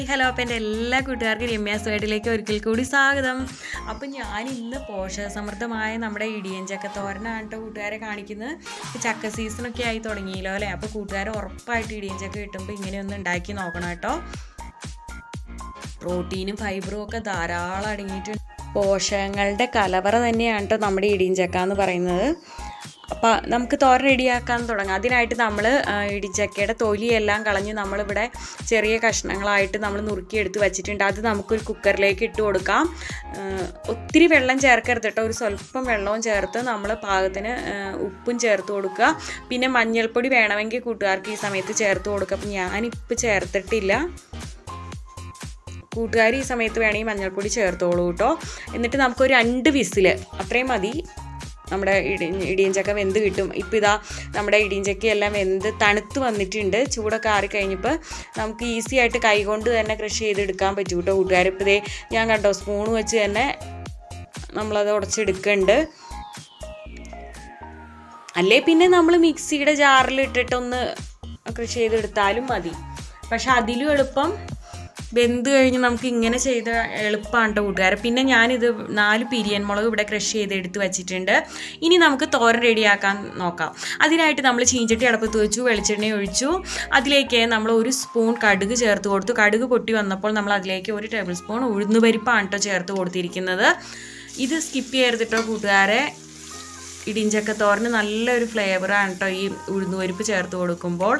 അപ്പം എന്റെ എല്ലാ കൂട്ടുകാർക്കും രമ്യ സ്വേഡിലേക്ക് ഒരിക്കൽ കൂടി സ്വാഗതം. അപ്പം ഞാൻ ഇന്ന് പോഷകസമൃദ്ധമായ നമ്മുടെ ഇടിയൻ ചക്ക തോരനാണ് കേട്ടോ കൂട്ടുകാരെ കാണിക്കുന്നത്. ചക്ക സീസണൊക്കെ ആയി തുടങ്ങിയല്ലോ അല്ലേ? അപ്പോൾ കൂട്ടുകാരെ ഉറപ്പായിട്ട് ഇടിയൻ ചക്ക കിട്ടുമ്പോൾ ഇങ്ങനെയൊന്ന് ഉണ്ടാക്കി നോക്കണം കേട്ടോ പ്രോട്ടീനും ഫൈബറും ഒക്കെ ധാരാളം അടങ്ങിയിട്ടുണ്ട്. പോഷകങ്ങളുടെ കലവറ തന്നെയാണ് കേട്ടോ നമ്മുടെ ഇടിയൻ ചക്ക എന്ന് പറയുന്നത്. അപ്പോൾ നമുക്ക് തോരൻ റെഡിയാക്കാൻ തുടങ്ങാം. അതിനായിട്ട് നമ്മൾ ഇടിച്ചക്കയുടെ തൊലിയെല്ലാം കളഞ്ഞ് നമ്മളിവിടെ ചെറിയ കഷ്ണങ്ങളായിട്ട് നമ്മൾ നുറുക്കിയെടുത്ത് വെച്ചിട്ടുണ്ട്. അത് നമുക്കൊരു കുക്കറിലേക്ക് ഇട്ട് കൊടുക്കാം. ഒത്തിരി വെള്ളം ചേർക്കരുത് കേട്ടോ. ഒരു സ്വല്പം വെള്ളവും ചേർത്ത് നമ്മൾ പാകത്തിന് ഉപ്പും ചേർത്ത് കൊടുക്കുക. പിന്നെ മഞ്ഞൾപ്പൊടി വേണമെങ്കിൽ കൂട്ടുകാർക്ക് ഈ സമയത്ത് ചേർത്ത് കൊടുക്കുക അപ്പം ഞാനിപ്പോൾ ചേർത്തിട്ടില്ല. കൂട്ടുകാർ ഈ സമയത്ത് വേണമെങ്കിൽ മഞ്ഞൾപ്പൊടി ചേർത്തോളൂ കേട്ടോ. എന്നിട്ട് നമുക്കൊരു രണ്ട് വിസിൽ അത്രയും മതി. നമ്മുടെ ഇടി ഇടിയഞ്ചക്ക വെന്ത് കിട്ടും. ഇപ്പം ഇതാ നമ്മുടെ ഇടിയഞ്ചക്ക എല്ലാം വെന്ത് തണുത്ത് വന്നിട്ടുണ്ട്. ചൂടൊക്കെ ആറിക്കഴിഞ്ഞപ്പോൾ നമുക്ക് ഈസി ആയിട്ട് കൈകൊണ്ട് തന്നെ കൃഷി ചെയ്തെടുക്കാൻ പറ്റും കേട്ടോ കൂട്ടുകാരിപ്പോൾ ഇതേ ഞാൻ കണ്ടോ സ്പൂൺ വെച്ച് തന്നെ നമ്മളത് ഉടച്ചെടുക്കുന്നുണ്ട് അല്ലേ? പിന്നെ നമ്മൾ മിക്സിയുടെ ജാറിൽ ഇട്ടിട്ടൊന്ന് കൃഷി ചെയ്തെടുത്താലും മതി. പക്ഷെ അതിലും എളുപ്പം വെന്ത് കഴിഞ്ഞ് നമുക്ക് ഇങ്ങനെ ചെയ്ത എളുപ്പമാണ് കേട്ടോ കൂട്ടുകാരെ. പിന്നെ ഞാനിത് നാല് പിരിയൻ മുളക് ഇവിടെ ക്രഷ് ചെയ്ത് എടുത്ത് വെച്ചിട്ടുണ്ട്. ഇനി നമുക്ക് തോരൻ റെഡിയാക്കാൻ നോക്കാം. അതിനായിട്ട് നമ്മൾ ചീഞ്ചട്ടി അടപ്പത്ത് വെച്ചു വെളിച്ചെണ്ണ ഒഴിച്ചു. അതിലേക്ക് നമ്മൾ ഒരു സ്പൂൺ കടുക് ചേർത്ത് കൊടുത്തു. കടുക് പൊട്ടി വന്നപ്പോൾ നമ്മൾ അതിലേക്ക് ഒരു ടേബിൾ സ്പൂൺ ഉഴുന്നുപരിപ്പാണ് കേട്ടോ ചേർത്ത് കൊടുത്തിരിക്കുന്നത്. ഇത് സ്കിപ്പ് ചെയ്തിട്ടോ കേട്ടോ കൂട്ടുകാരെ. ഇടിഞ്ചക്ക തോരന് നല്ലൊരു ഫ്ലേവറാണ് കേട്ടോ ഈ ഉഴുന്നുപരിപ്പ് ചേർത്ത് കൊടുക്കുമ്പോൾ.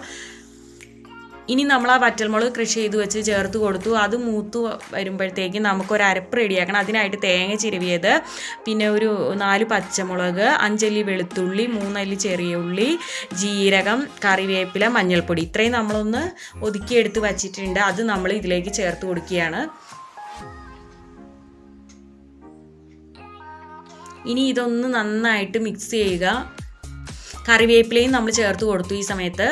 ഇനി നമ്മൾ ആ വറ്റൽമുളക് കൃഷി ചെയ്ത് വെച്ച് ചേർത്ത് കൊടുത്തു. അത് മൂത്ത് വരുമ്പോഴത്തേക്കും നമുക്കൊരു അരപ്പ് റെഡിയാക്കണം. അതിനായിട്ട് തേങ്ങ ചിരവിയത് പിന്നെ ഒരു നാല് പച്ചമുളക് അഞ്ചല്ലി വെളുത്തുള്ളി മൂന്നല്ലി ചെറിയ ഉള്ളി ജീരകം കറിവേപ്പില മഞ്ഞൾപ്പൊടി. ഇത്രയും നമ്മളൊന്ന് ഒതുക്കിയെടുത്ത് വച്ചിട്ടുണ്ട്. അത് നമ്മൾ ഇതിലേക്ക് ചേർത്ത് കൊടുക്കുകയാണ്. ഇനി ഇതൊന്ന് നന്നായിട്ട് മിക്സ് ചെയ്യുക. കറിവേപ്പിലയും നമ്മൾ ചേർത്ത് കൊടുത്തു ഈ സമയത്ത്.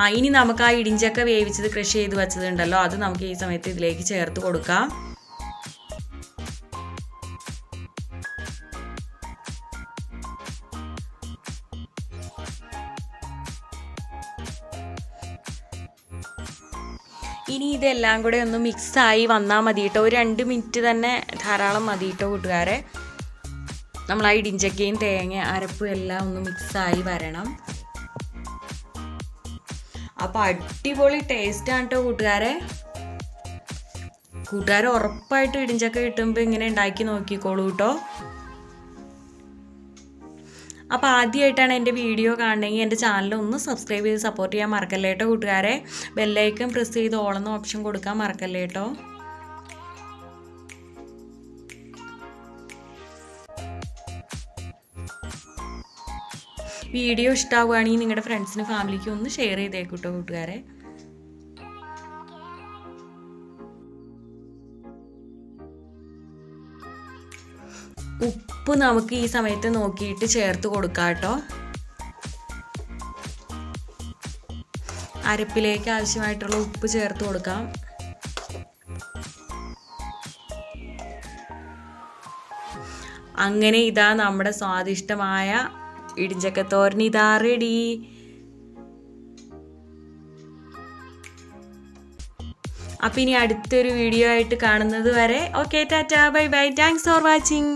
ആ ഇനി നമുക്ക് ആ ഇടിഞ്ചക്ക വേവിച്ചത് കൃഷി ചെയ്ത് വെച്ചതുണ്ടല്ലോ അത് നമുക്ക് ഈ സമയത്ത് ഇതിലേക്ക് ചേർത്ത് കൊടുക്കാം. ഇനി ഇതെല്ലാം കൂടെ ഒന്ന് മിക്സായി വന്നാൽ മതി കേട്ടോ. ഒരു രണ്ട് മിനിറ്റ് തന്നെ ധാരാളം മതി കേട്ടോ കൂട്ടുകാരെ. നമ്മൾ ആ ഇടിഞ്ചക്കയും തേങ്ങ അരപ്പും എല്ലാം ഒന്ന് മിക്സായി വരണം. അപ്പോൾ അടിപൊളി ടേസ്റ്റ് ആണ് കേട്ടോ കൂട്ടുകാരെ. കൂട്ടുകാരെ ഉറപ്പായിട്ട് ഇടിഞ്ചക്ക കിട്ടുമ്പോൾ ഇങ്ങനെ ഉണ്ടാക്കി നോക്കിക്കോളൂ കേട്ടോ അപ്പോൾ ആദ്യമായിട്ടാണ് എന്റെ വീഡിയോ കാണണമെങ്കിൽ എന്റെ ചാനൽ ഒന്ന് സബ്സ്ക്രൈബ് ചെയ്ത് സപ്പോർട്ട് ചെയ്യാൻ മറക്കല്ലേട്ടോ കൂട്ടുകാരെ. ബെല്ലൈക്കും പ്രസ് ചെയ്ത് ഓളെന്ന ഓപ്ഷൻ കൊടുക്കാൻ മറക്കല്ലേ വീഡിയോ ഇഷ്ടമാവുകയാണെങ്കിൽ നിങ്ങളുടെ ഫ്രണ്ട്സിനും ഫാമിലിക്കും ഒന്ന് ഷെയർ ചെയ്തേക്കൂട്ടോ കൂട്ടുകാരെ. ഉപ്പ് നമുക്ക് ഈ സമയത്ത് നോക്കിയിട്ട് ചേർത്ത് കൊടുക്കാം കേട്ടോ. അരപ്പിലേക്ക് ആവശ്യമായിട്ടുള്ള ഉപ്പ് ചേർത്ത് കൊടുക്കാം. അങ്ങനെ ഇതാ നമ്മുടെ സ്വാദിഷ്ടമായ ഇടിഞ്ചക്കത്തോരൻ ഇതാ റെഡി അപ്പം ഇനി അടുത്തൊരു വീഡിയോ ആയിട്ട് കാണുന്നത് വരെ okay tata bye bye thanks for watching